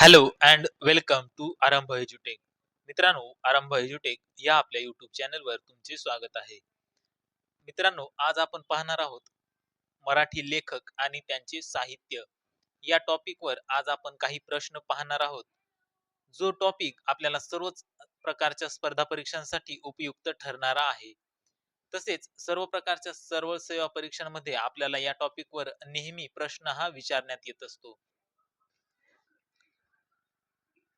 Hello and welcome to आरंभ एज्युटेक. मित्रांनो आरंभ एज्युटेक या आपल्या यूट्यूब चॅनलवर तुमचे स्वागत आहे. मित्रांनो आज आपण पाहणार आहोत मराठी लेखक आणि त्यांचे साहित्य. या टॉपिकवर आज आपण काही प्रश्न पाहणार आहोत. जो टॉपिक आपल्याला सर्वच प्रकारच्या स्पर्धा परीक्षांसाठी उपयुक्त ठरणारा आहे. तसेच सर्व प्रकारच्या सर्व सेवा परीक्षांमध्ये आपल्याला या टॉपिकवर नेहमी प्रश्न हा विचारण्यात येत असतो.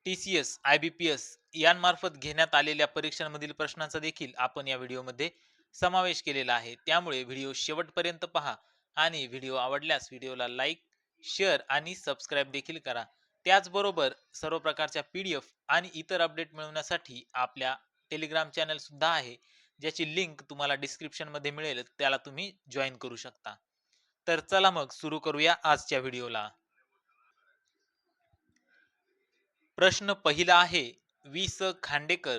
T C S I B P S यांमार्फत घेण्यात आलेल्या परीक्षांमधील प्रश्नांचा देखील आपण या व्हिडिओमध्ये समावेश केलेला आहे. त्यामुळे व्हिडिओ शेवटपर्यंत पहा आणि व्हिडिओ आवडल्यास व्हिडिओला लाईक शेअर आणि सबस्क्राईब देखील करा. त्याचबरोबर सर्व प्रकारच्या पी डी एफ आणि इतर अपडेट मिळवण्यासाठी आपल्या टेलिग्राम चॅनलसुद्धा आहे. ज्याची लिंक तुम्हाला डिस्क्रिप्शनमध्ये मिळेल त्याला तुम्ही जॉईन करू शकता. तर चला मग सुरू करूया आजच्या व्हिडिओला. प्रश्न पहिला आहे वि स. खांडेकर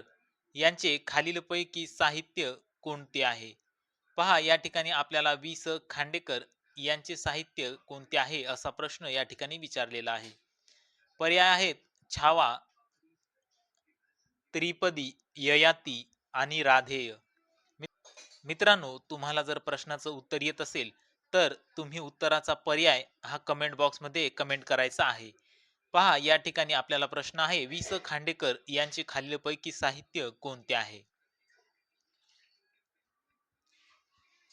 यांचे खालीलपैकी साहित्य कोणते आहे? पहा या ठिकाणी आपल्याला वि स. खांडेकर यांचे साहित्य कोणते आहे असा प्रश्न या ठिकाणी विचारलेला आहे. पर्याय आहेत छावा त्रिपदी ययाती आणि राधेय. मित्रांनो तुम्हाला जर प्रश्नाचं उत्तर येत असेल तर तुम्ही उत्तराचा पर्याय हा कमेंट बॉक्समध्ये कमेंट करायचा आहे. पहा या ठिकाणी आपल्याला प्रश्न आहे वि स खांडेकर यांचे खालीलपैकी साहित्य कोणते आहे?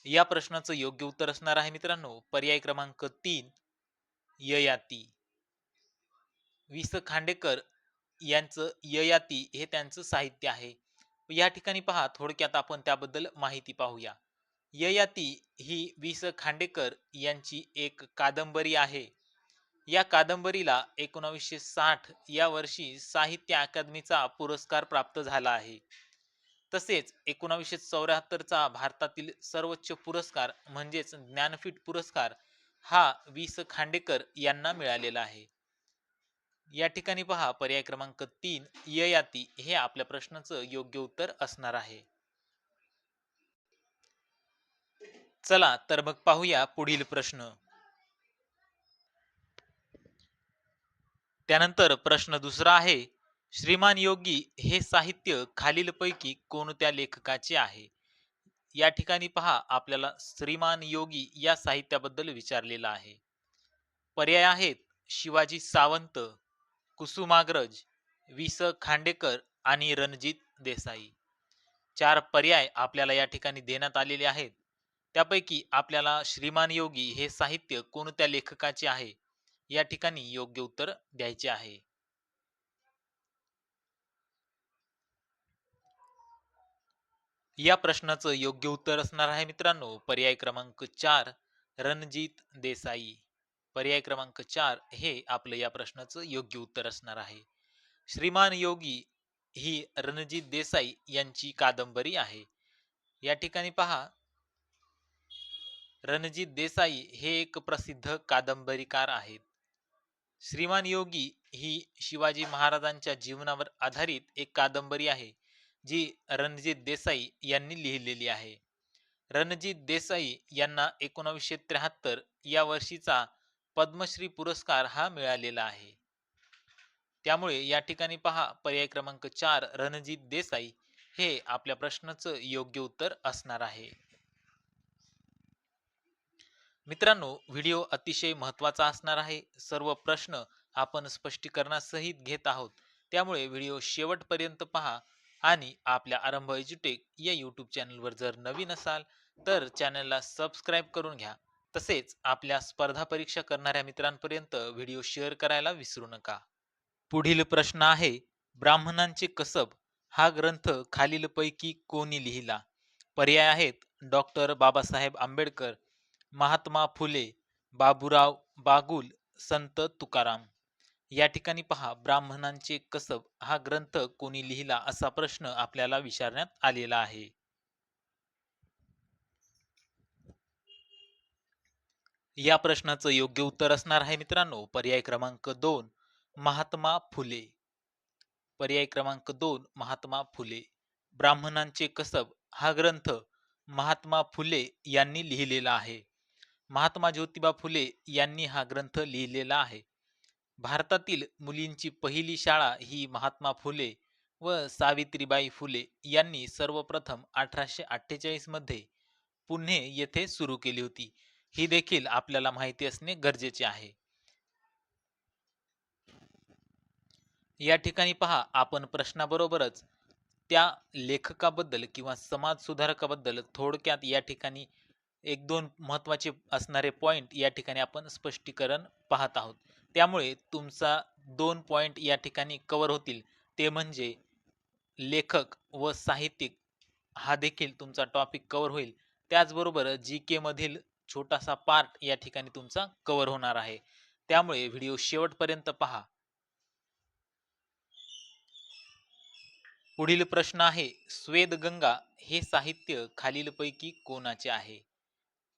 या प्रश्नाचं योग्य उत्तर असणार आहे मित्रांनो. पर्याय क्रमांक तीन ययाती. वि स खांडेकर यांचं ययाती हे त्यांचं साहित्य आहे. या ठिकाणी पहा थोडक्यात आपण त्याबद्दल माहिती पाहूया. ययाती ही वि स खांडेकर यांची एक कादंबरी आहे. या कादंबरीला एकोणावीसशे साठ या वर्षी साहित्य अकादमीचा पुरस्कार प्राप्त झाला आहे. तसेच एकोणावीसशे चौऱ्याहत्तरचा भारतातील सर्वोच्च पुरस्कार म्हणजेच ज्ञानपीठ पुरस्कार हा वि स खांडेकर यांना मिळालेला आहे. या ठिकाणी पहा पर्याय क्रमांक तीन ययाती हे आपल्या प्रश्नाचं योग्य उत्तर असणार आहे. चला तर मग पाहूया पुढील प्रश्न. त्यानंतर प्रश्न दुसरा आहे श्रीमान योगी हे साहित्य खालीलपैकी कोणत्या लेखकाचे आहे? या ठिकाणी पहा आपल्याला श्रीमान योगी या साहित्याबद्दल विचारलेलं आहे. पर्याय आहेत शिवाजी सावंत कुसुमाग्रज वि स. खांडेकर आणि रणजित देसाई. चार पर्याय आपल्याला या ठिकाणी देण्यात आलेले आहेत. त्यापैकी आपल्याला श्रीमान योगी हे साहित्य कोणत्या लेखकाचे आहे? या ठिकाणी योग्य उत्तर द्यायचे आहे. या प्रश्नाचं योग्य उत्तर असणार आहे मित्रांनो. पर्याय क्रमांक चार रणजित देसाई. पर्याय क्रमांक चार हे आपलं या प्रश्नाचं योग्य उत्तर असणार आहे. श्रीमान योगी ही रणजित देसाई यांची कादंबरी आहे. या ठिकाणी पहा. रणजित देसाई हे एक प्रसिद्ध कादंबरीकार आहेत. श्रीमान योगी ही शिवाजी महाराजांच्या जीवनावर आधारित एक कादंबरी आहे जी रणजित देसाई यांनी लिहिलेली आहे. रणजित देसाई यांना एकोणावीसशे त्र्याहत्तर या वर्षीचा पद्मश्री पुरस्कार हा मिळालेला आहे. त्यामुळे या ठिकाणी पहा पर्याय क्रमांक चार रणजित देसाई हे आपल्या प्रश्नाचं योग्य उत्तर असणार आहे. मित्रांनो व्हिडिओ अतिशय महत्त्वाचा असणार आहे. सर्व प्रश्न आपण स्पष्टीकरणासहित घेत आहोत. त्यामुळे व्हिडिओ शेवटपर्यंत पहा आणि आपल्या आरंभ एज्युटेक या यूट्यूब चॅनलवर जर नवीन असाल तर चॅनलला सबस्क्राईब करून घ्या. तसेच आपल्या स्पर्धा परीक्षा करणाऱ्या मित्रांपर्यंत व्हिडिओ शेअर करायला विसरू नका. पुढील प्रश्न आहे ब्राह्मणांचे कसब हा ग्रंथ खालीलपैकी कोणी लिहिला? पर्याय आहेत डॉक्टर बाबासाहेब आंबेडकर महात्मा फुले बाबूराव बागुल संत तुकाराम. या ठिकाणी पहा ब्राह्मणांचे कसब हा ग्रंथ कोणी लिहिला असा प्रश्न आपल्याला विचारण्यात आलेला आहे. या प्रश्नाचं योग्य उत्तर असणार आहे मित्रांनो. पर्याय क्रमांक दोन महात्मा फुले. पर्याय क्रमांक दोन महात्मा फुले. ब्राह्मणांचे कसब हा ग्रंथ महात्मा फुले यांनी लिहिलेला आहे. महात्मा ज्योतिबा फुले यांनी हा ग्रंथ लिहिलेला आहे. भारतातील मुलींची पहिली शाळा ही महात्मा फुले व सावित्रीबाई फुले यांनी सर्वप्रथम अठराशे अठ्ठेचाळीसमध्ये पुणे येथे सुरू केली होती. ही देखील आपल्याला माहिती असणे गरजेचे आहे. या ठिकाणी पहा आपण प्रश्नाबरोबरच त्या लेखकाबद्दल किंवा समाज सुधारकाबद्दल थोडक्यात या ठिकाणी एक दोन महत्त्वाचे असणारे पॉईंट या ठिकाणी आपण स्पष्टीकरण पाहत आहोत. त्यामुळे तुमचा दोन पॉईंट या ठिकाणी कवर होतील. ते म्हणजे लेखक व साहित्यिक हा देखील तुमचा टॉपिक कव्हर होईल. त्याचबरोबर जी केमधील छोटासा पार्ट या ठिकाणी तुमचा कवर होणार आहे. त्यामुळे व्हिडिओ शेवटपर्यंत पहा. पुढील प्रश्न आहे स्वेदगंगा हे साहित्य खालीलपैकी कोणाचे आहे?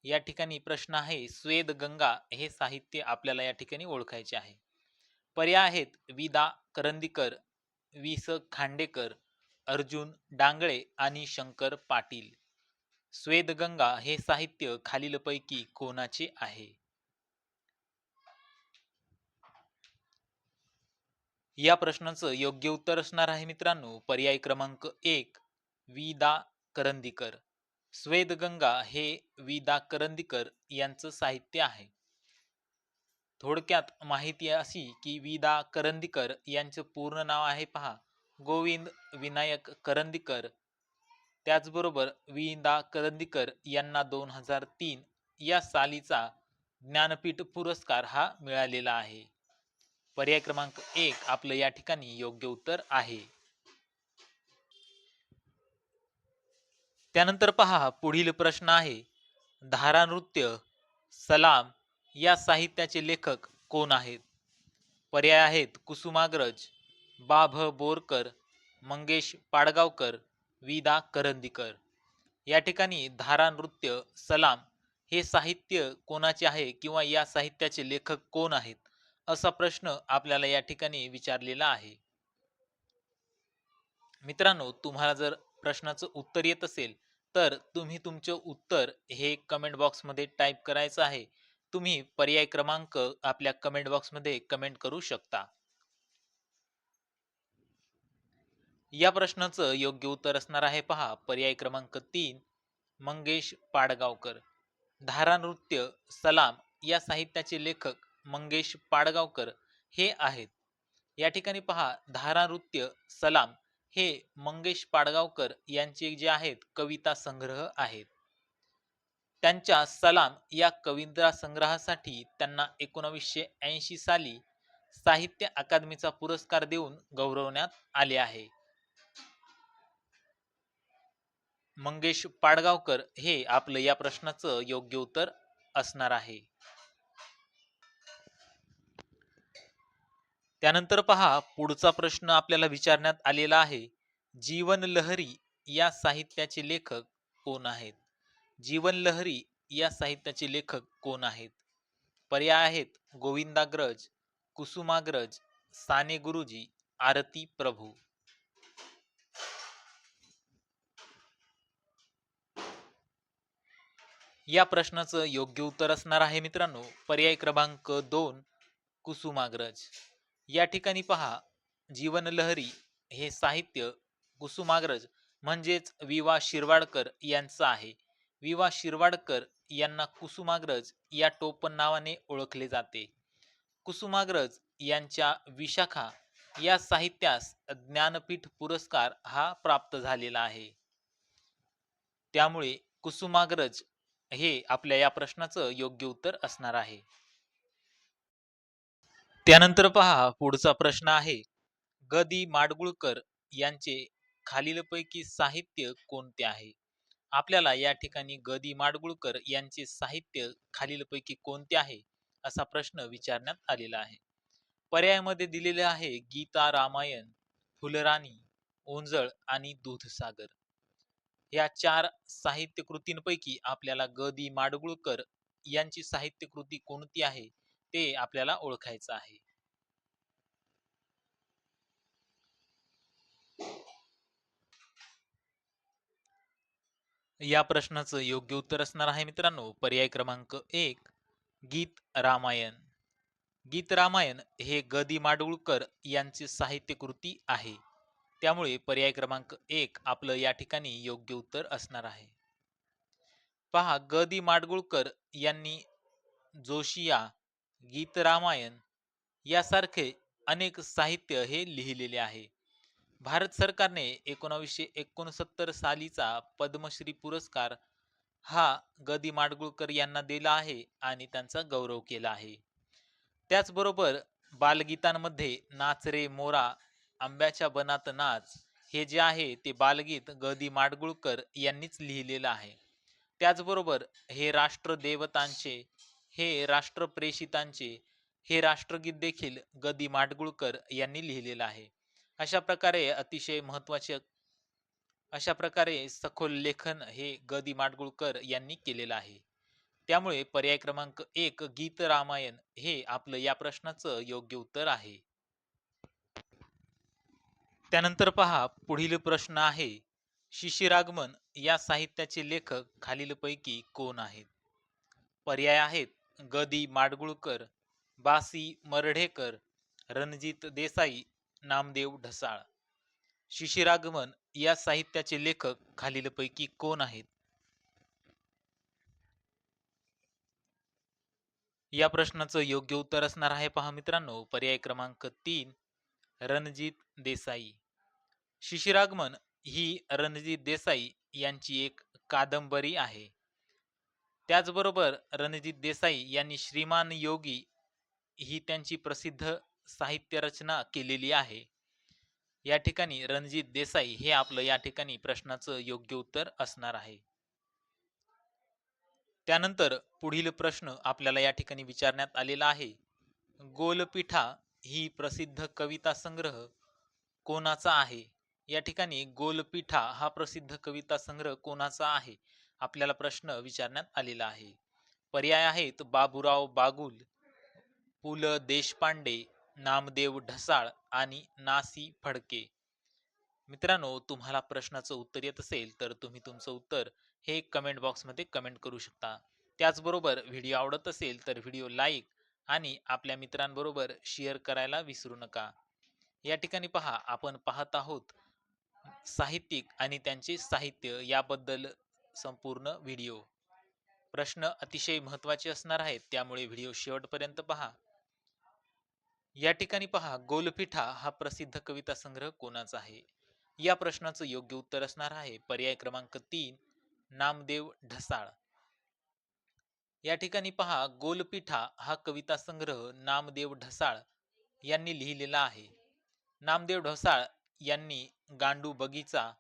या ठिकाणी प्रश्न आहे स्वेद गंगा हे साहित्य आपल्याला या ठिकाणी ओळखायचे आहे. पर्याय आहेत विदा करंदीकर वि स खांडेकर अर्जुन डांगळे आणि शंकर पाटील. स्वेदगंगा हे साहित्य खालीलपैकी कोणाचे आहे? या प्रश्नाचं योग्य उत्तर असणार आहे मित्रांनो. पर्याय क्रमांक एक विदा करंदीकर. स्वेदगंगा हे वि. दा. करंदीकर यांचं साहित्य आहे. थोडक्यात माहिती अशी की वि. दा. करंदीकर यांचं पूर्ण नाव आहे पहा. गोविंद विनायक करंदीकर. त्याचबरोबर वि. दा. करंदीकर यांना दोन हजार तीन या सालीचा ज्ञानपीठ पुरस्कार हा मिळालेला आहे. पर्याय क्रमांक एक आपलं या ठिकाणी योग्य उत्तर आहे. त्यानंतर पहा पुढील प्रश्न आहे. धारा नृत्य सलाम या साहित्याचे लेखक कोण आहेत? पर्याय आहेत कुसुमाग्रज बाभ बोरकर मंगेश पाडगावकर विदा करंदीकर. या ठिकाणी धारा नृत्य सलाम हे साहित्य कोणाचे आहे किंवा या साहित्याचे लेखक कोण आहेत? असा प्रश्न आपल्याला या ठिकाणी विचारलेला आहे. मित्रांनो तुम्हाला जर प्रश्नाचं उत्तर येत असेल तर तुम्ही तुमचे उत्तर हे कमेंट बॉक्समध्ये टाईप करायचं आहे. तुम्ही पर्याय क्रमांक आपल्या कमेंट बॉक्समध्ये कमेंट करू शकता. या प्रश्नाचं योग्य उत्तर असणार आहे पहा. पर्याय क्रमांक तीन मंगेश पाडगावकर. धारा नृत्य सलाम या साहित्याचे लेखक मंगेश पाडगावकर हे आहेत. या ठिकाणी पहा. धारा नृत्य सलाम हे मंगेश पाडगावकर यांचे जे आहेत कविता संग्रह आहेत. त्यांच्या सलाम या कविता संग्रहासाठी त्यांना एकोणवीसशे ऐंशी साली साहित्य अकादमीचा पुरस्कार देऊन गौरवण्यात आले आहे. मंगेश पाडगावकर हे आपलं या प्रश्नाचं योग्य उत्तर असणार आहे. त्यानंतर पहा पुढचा प्रश्न आपल्याला विचारण्यात आलेला आहे जीवन लहरी या साहित्याचे लेखक कोण आहेत? जीवन लहरी या साहित्याचे लेखक कोण आहेत? पर्याय आहेत गोविंदाग्रज कुसुमाग्रज साने गुरुजी आरती प्रभू. या प्रश्नाचं योग्य उत्तर असणार आहे मित्रांनो. पर्याय क्रमांक दोन कुसुमाग्रज. या ठिकाणी पहा जीवनलहरी हे साहित्य कुसुमाग्रज म्हणजेच वि वा शिरवाडकर यांचं आहे. वि वा शिरवाडकर यांना कुसुमाग्रज या टोपण नावाने ओळखले जाते. कुसुमाग्रज यांच्या विशाखा या साहित्यास ज्ञानपीठ पुरस्कार हा प्राप्त झालेला आहे. त्यामुळे कुसुमाग्रज हे आपल्या या प्रश्नाचं योग्य उत्तर असणार आहे. त्यानंतर पहा पुढचा प्रश्न आहे. ग. दी. माडगुळकर यांचे खालीलपैकी साहित्य कोणते आहे? आपल्याला या ठिकाणी ग. दि. माडगुळकर यांचे साहित्य खालीलपैकी कोणते आहे? असा प्रश्न विचारण्यात आलेला आहे. पर्यायामध्ये दिलेले आहे गीता रामायण फुलराणी ओंजळ आणि दूधसागर. या चार साहित्य कृतींपैकी आपल्याला ग. दी. माडगुळकर यांची साहित्य कृती कोणती आहे? ते आपल्याला ओळखायचं आहे. या प्रश्नाचं योग्य उत्तर असणार आहे मित्रांनो. पर्याय क्रमांक एक गीत रामायण. गीत रामायण हे ग दी माडगुळकर यांची साहित्यकृती आहे. त्यामुळे पर्याय क्रमांक एक आपलं या ठिकाणी योग्य उत्तर असणार आहे. पहा ग दी माडगुळकर यांनी जोशिया गीत रामायण यासारखे अनेक साहित्य हे लिहिलेले आहे. भारत सरकारने एकोणावीसशे एकोणसत्तर सालीचा पद्मश्री पुरस्कार हा ग माडगुळकर यांना दिला आहे आणि त्यांचा गौरव केला आहे. त्याचबरोबर बालगीतांमध्ये नाच रे मोरा आंब्याच्या बनात नाच हे जे आहे ते बालगीत ग माडगुळकर यांनीच लिहिलेलं आहे. त्याचबरोबर हे राष्ट्रदेवतांचे हे राष्ट्रप्रेषितांचे हे राष्ट्रगीत देखील ग दि माडगुळकर यांनी लिहिलेलं आहे. अशा प्रकारे अतिशय महत्त्वाचे अशा प्रकारे सखोल लेखन हे ग दि माडगुळकर यांनी केलेलं आहे. त्यामुळे पर्याय क्रमांक एक गीत रामायण हे आपलं या प्रश्नाचं योग्य उत्तर आहे. त्यानंतर पहा पुढील प्रश्न आहे. शिशिरागमन या साहित्याचे लेखक खालीलपैकी कोण आहेत? पर्याय आहेत. गदी माडगुळकर बासी मरढेकर रणजित देसाई नामदेव ढसाळ. शिशिरागमन या साहित्याचे लेखक खालीलपैकी कोण आहेत? या प्रश्नाचं योग्य उत्तर असणार आहे पहा मित्रांनो. पर्याय क्रमांक तीन रणजित देसाई. शिशिरागमन ही रणजित देसाई यांची एक कादंबरी आहे. त्याचबरोबर रणजित देसाई यांनी श्रीमान योगी ही त्यांची प्रसिद्ध साहित्य रचना केलेली आहे. या ठिकाणी रणजित देसाई हे आपलं या ठिकाणी प्रश्नाचं योग्य उत्तर असणार आहे. त्यानंतर पुढील प्रश्न आपल्याला या ठिकाणी विचारण्यात आलेला आहे. गोलपीठा ही प्रसिद्ध कविता संग्रह कोणाचा आहे? या ठिकाणी गोलपीठा हा प्रसिद्ध कविता संग्रह कोणाचा आहे? आपल्याला प्रश्न विचारण्यात आलेला आहे. पर्याय आहेत बाबुराव बागुल पु ल देशपांडे नामदेव ढसाळ आणि नासी फडके. मित्रांनो तुम्हाला प्रश्नाचं उत्तर येत असेल तर तुम्ही तुमचं उत्तर हे कमेंट बॉक्समध्ये कमेंट करू शकता. त्याचबरोबर व्हिडिओ आवडत असेल तर व्हिडिओ लाईक आणि आपल्या मित्रांबरोबर शेअर करायला विसरू नका. या ठिकाणी पहा आपण पाहत आहोत साहित्यिक आणि त्यांचे साहित्य याबद्दल संपूर्ण व्हिडिओ. प्रश्न अतिशय महत्त्वाचे असणार आहेत त्यामुळे व्हिडिओ शेवटपर्यंत पहा. या ठिकाणी पहा गोलपिठा हा प्रसिद्ध कविता संग्रह कोणाचा आहे? या प्रश्नाचं योग्य उत्तर असणार आहे पर्याय क्रमांक तीन नामदेव ढसाळ. या ठिकाणी पहा गोलपिठा हा कविता संग्रह नामदेव ढसाळ यांनी लिहिलेला आहे. नामदेव ढसाळ यांनी गांडू बगीचा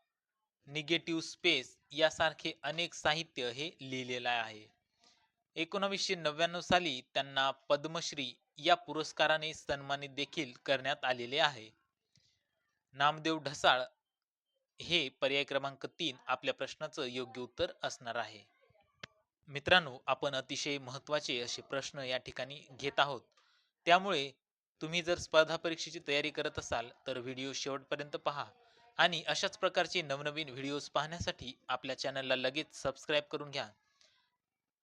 निगेटिव्ह स्पेस यासारखे अनेक साहित्य हे लिहिलेलं आहे. एकोणावीसशे नव्याण्णव साली त्यांना पद्मश्री या पुरस्काराने सन्मानित देखील करण्यात आलेले आहे. नामदेव ढसाळ हे पर्याय क्रमांक तीन आपल्या प्रश्नाचं योग्य उत्तर असणार आहे. मित्रांनो आपण अतिशय महत्त्वाचे असे प्रश्न या ठिकाणी घेत आहोत. त्यामुळे तुम्ही जर स्पर्धा परीक्षेची तयारी करत असाल तर व्हिडिओ शेवटपर्यंत पहा. आणि अशाच प्रकारचे नवनवीन व्हिडिओज पाहण्यासाठी आपल्या चॅनलला लगेच सबस्क्राईब करून घ्या.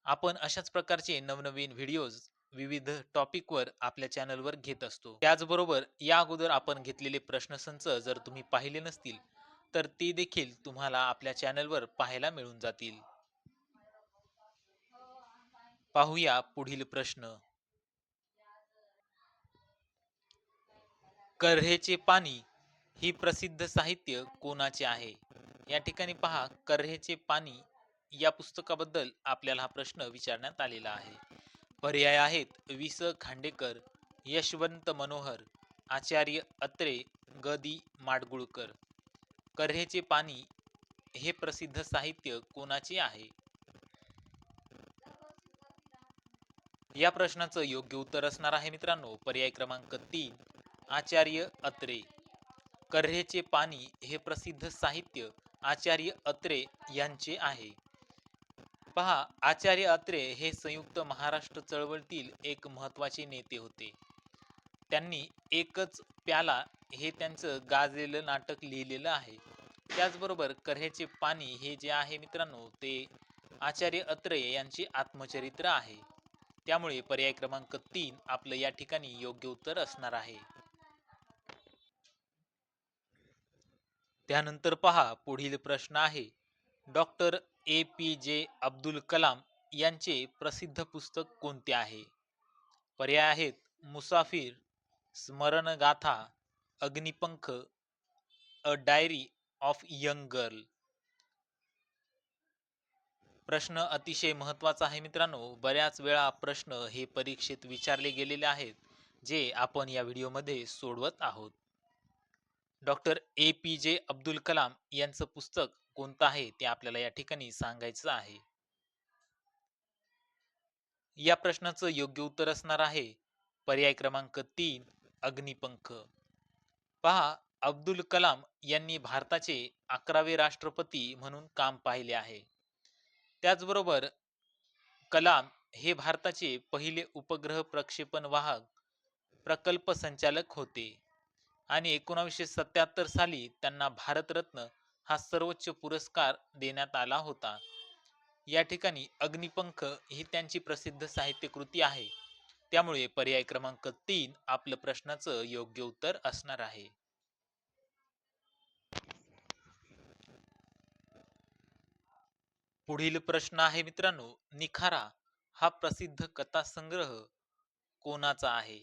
आपण अशाच प्रकारचे नवनवीन व्हिडिओज विविध टॉपिकवर आपल्या चॅनलवर घेत असतो. त्याचबरोबर या अगोदर आपण घेतलेले प्रश्नसंच जर तुम्ही पाहिले नसतील तर ते देखील तुम्हाला आपल्या चॅनलवर पाहायला मिळून जातील. पाहूया पुढील प्रश्न. कर्हेचे पाणी ही प्रसिद्ध साहित्य कोणाचे आहे? या ठिकाणी पहा कर्हेचे पाणी या पुस्तकाबद्दल आपल्याला हा प्रश्न विचारण्यात आलेला आहे. पर्याय आहेत वि स खांडेकर यशवंत मनोहर आचार्य अत्रे ग माडगुळकर. कर्हेचे पाणी हे प्रसिद्ध साहित्य कोणाचे आहे? या प्रश्नाचं योग्य उत्तर असणार आहे मित्रांनो. पर्याय क्रमांक तीन आचार्य अत्रे. कर्हेचे पाणी हे प्रसिद्ध साहित्य आचार्य अत्रे यांचे आहे. पहा आचार्य अत्रे हे संयुक्त महाराष्ट्र चळवळीतील एक महत्त्वाचे नेते होते. त्यांनी एकच प्याला हे त्यांचं गाजलेलं नाटक लिहिलेलं आहे. त्याचबरोबर कर्हेचे पाणी हे जे आहे मित्रांनो ते आचार्य अत्रे यांचे आत्मचरित्र आहे. त्यामुळे पर्याय क्रमांक तीन आपलं या ठिकाणी योग्य उत्तर असणार आहे. त्यानंतर पहा पुढील प्रश्न आहे. Doctor A. P. J. Abdul Kalam यांचे प्रसिद्ध पुस्तक कोणते आहे? पर्याय आहेत Musafir Smarangatha Agnipankh a diary of young girl. प्रश्न अतिशय महत्त्वाचा आहे मित्रांनो. बऱ्याच वेळा प्रश्न हे परीक्षेत विचारले गेलेले आहेत जे आपण या व्हिडिओमध्ये सोडवत आहोत. Doctor A P J Abdul Kalam यांचं पुस्तक कोणतं आहे? ते आपल्याला या ठिकाणी सांगायचं आहे. या प्रश्नाचं योग्य उत्तर असणार आहे. पर्याय क्रमांक तीन अग्निपंख. पहा अब्दुल कलाम यांनी भारताचे अकरावे राष्ट्रपती म्हणून काम पाहिले आहे. त्याचबरोबर कलाम हे भारताचे पहिले उपग्रह प्रक्षेपण वाहक प्रकल्प संचालक होते. आणि एकोणावीसशे सत्याहत्तर साली त्यांना भारतरत्न हा सर्वोच्च पुरस्कार देण्यात आला होता. या ठिकाणी अग्निपंख ही त्यांची प्रसिद्ध साहित्यकृती आहे. त्यामुळे पर्याय क्रमांक तीन आपलं प्रश्नाचं योग्य उत्तर असणार आहे. पुढील प्रश्न आहे मित्रांनो निखारा हा प्रसिद्ध कथासंग्रह कोणाचा आहे?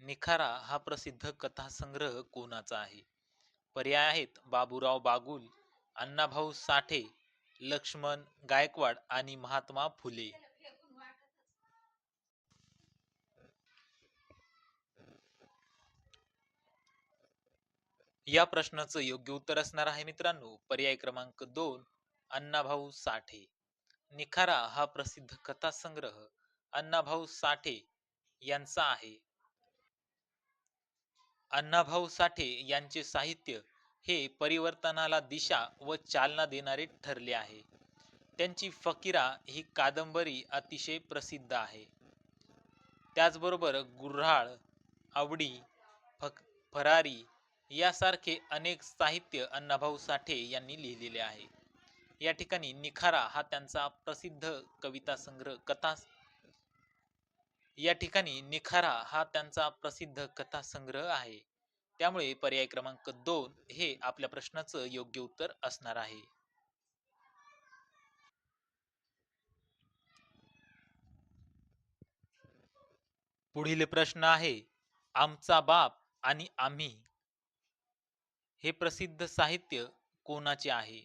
निखारा हा प्रसिद्ध कथा संग्रह कोणाचा आहे? पर्याय आहेत बाबूराव बागुल अण्णाभाऊ साठे लक्ष्मण गायकवाड आणि महात्मा फुले. या प्रश्नाचं योग्य उत्तर असणार आहे मित्रांनो. पर्याय क्रमांक दोन अण्णाभाऊ साठे. निखारा हा प्रसिद्ध कथा संग्रह अण्णाभाऊ साठे यांचा आहे. अण्णाभाऊ साठे यांचे साहित्य हे परिवर्तनाला दिशा व चालना देणारे ठरले आहे. त्यांची फकीरा ही कादंबरी अतिशय प्रसिद्ध आहे. त्याचबरोबर गुऱ्हाळ आवडी फक फरारी यासारखे अनेक साहित्य अण्णाभाऊ साठे यांनी लिहिलेले आहे. या ठिकाणी निखारा हा त्यांचा प्रसिद्ध कविता संग्रह कथा या ठिकाणी निखारा हा त्यांचा प्रसिद्ध कथा संग्रह आहे. त्यामुळे पर्याय क्रमांक दोन हे आपल्या प्रश्नाचं योग्य उत्तर असणार आहे. पुढील प्रश्न आहे आमचा बाप आणि आम्ही हे प्रसिद्ध साहित्य कोणाचे आहे?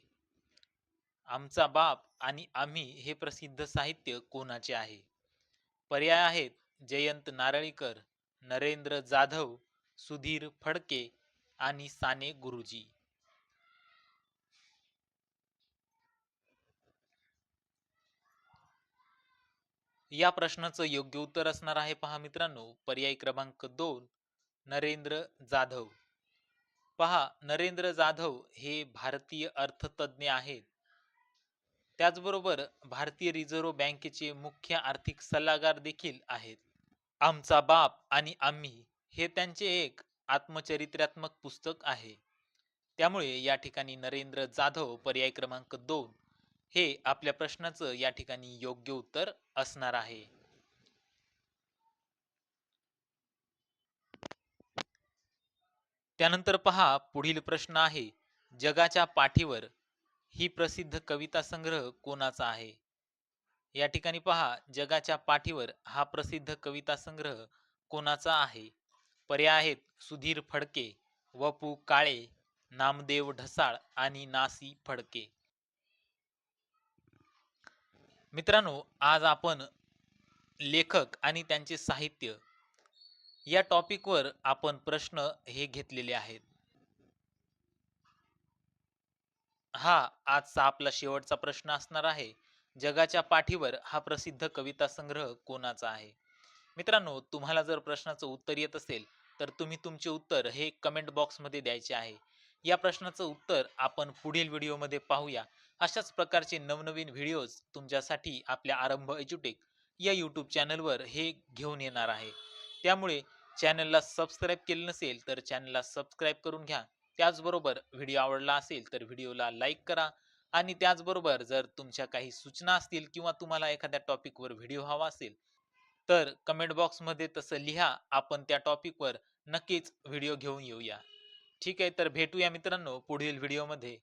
आमचा बाप आणि आम्ही हे प्रसिद्ध साहित्य कोणाचे आहे? पर्याय आहेत जयंत नारळीकर नरेंद्र जाधव सुधीर फडके आणि साने गुरुजी. या प्रश्नाचं योग्य उत्तर असणार आहे पहा मित्रांनो. पर्याय क्रमांक दोन नरेंद्र जाधव. पहा नरेंद्र जाधव हे भारतीय अर्थतज्ञ आहेत. त्याचबरोबर भारतीय रिझर्व्ह बँकेचे मुख्य आर्थिक सल्लागार देखील आहेत. आमचा बाप आणि आम्ही हे त्यांचे एक आत्मचरित्रात्मक पुस्तक आहे. त्यामुळे या ठिकाणी नरेंद्र जाधव पर्याय क्रमांक दोन हे आपल्या प्रश्नाचं या ठिकाणी योग्य उत्तर असणार आहे. त्यानंतर पहा पुढील प्रश्न आहे जगाच्या पाठीवर ही प्रसिद्ध कविता संग्रह कोणाचा आहे? या ठिकाणी पहा जगाच्या पाठीवर हा प्रसिद्ध कविता संग्रह कोणाचा आहे? पर्याय आहेत सुधीर फडके वपू काळे नामदेव ढसाळ आणि नासी फडके. मित्रांनो आज आपण लेखक आणि त्यांचे साहित्य या टॉपिकवर आपण प्रश्न हे घेतलेले आहेत. हा आजचा आपला शेवटचा प्रश्न असणार आहे. जगाच्या पाठीवर हा प्रसिद्ध कविता संग्रह कोणाचा आहे? मित्रांनो तुम्हाला जर प्रश्नाचं उत्तर येत असेल तर तुम्ही तुमचे उत्तर हे कमेंट बॉक्समध्ये द्यायचे आहे. या प्रश्नाचं उत्तर आपण पुढील व्हिडिओमध्ये पाहूया. अशाच प्रकारचे नवनवीन व्हिडिओज तुमच्यासाठी आपल्या आरंभ एज्युटेक या यूट्यूब चॅनलवर हे घेऊन येणार आहे. त्यामुळे चॅनलला सबस्क्राईब केलं नसेल तर चॅनलला सबस्क्राईब करून घ्या. त्याचबरोबर व्हिडिओ आवडला असेल तर व्हिडिओला लाईक करा. आणि त्याचबरोबर जर तुमच्या काही सूचना असतील किंवा तुम्हाला एखाद्या टॉपिकवर व्हिडिओ हवा असेल तर कमेंट बॉक्समध्ये तसं लिहा. आपण त्या टॉपिकवर नक्कीच व्हिडिओ घेऊन येऊया. ठीक आहे तर भेटूया मित्रांनो पुढील व्हिडिओमध्ये.